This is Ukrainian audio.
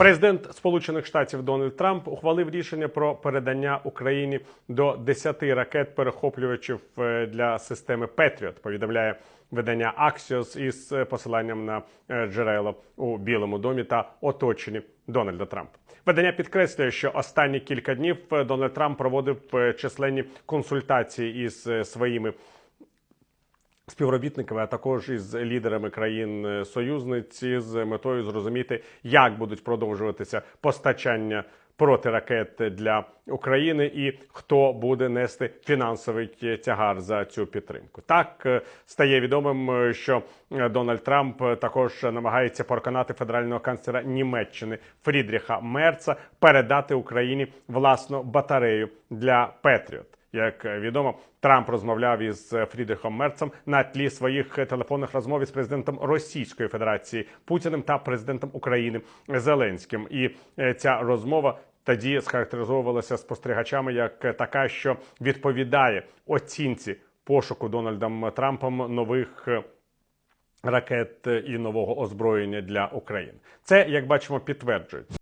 Президент Сполучених Штатів Дональд Трамп ухвалив рішення про передання Україні до 10 ракет перехоплювачів е, для системи Петріот. Повідомляє видання Axios із е, посиланням на е, джерела у Білому домі та оточенні Дональда Трампа. Видання підкреслює, що останні кілька днів Дональд Трамп проводив численні консультації із своїми співробітниками, а також із лідерами країн е, союзниці з метою зрозуміти, як будуть продовжуватися постачання протиракет для України і хто буде нести фінансовий тягар за цю підтримку. Так е, стає відомим, е, що Дональд Трамп також намагається переконати федерального канцлера Німеччини Фрідріха Мерца передати Україні власну батарею для Петріот. Як відомо, Трамп розмовляв із Фрідрихом Мерцем на тлі своїх телефонних розмов із президентом Російської Федерації Путіним та президентом України Зеленським. І е, ця розмова тоді схарактеризовувалася спостерігачами як така, що відповідає оцінці пошуку Дональдом Трампом нових. е, Ракет і нового озброєння для України це як бачимо підтверджується.